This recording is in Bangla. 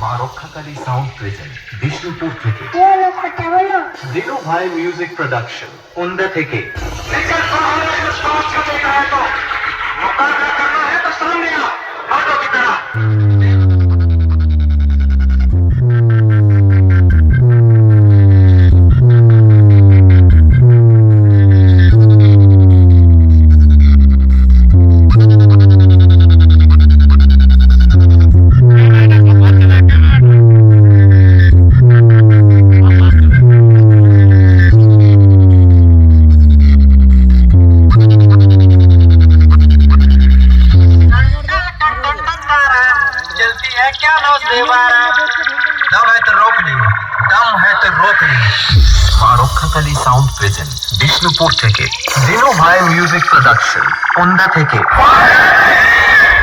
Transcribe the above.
মা রক্ষাকালী সাউন্ড প্রেজেন্ট বিষ্ণুপুর থেকে দিনু ভাই মিউজিক প্রোডাকশন ওন্দা থেকে है क्या नौ देवारा दम है तो रोक ली दम है तो रोक ली মা রক্ষাকালী সাউন্ড প্রেজেন্ট বিষ্ণুপুর থেকে দিনু ভাই মিউজিক প্রোডাকশন ওন্দা থেকে ফাইন্ড ফায়ার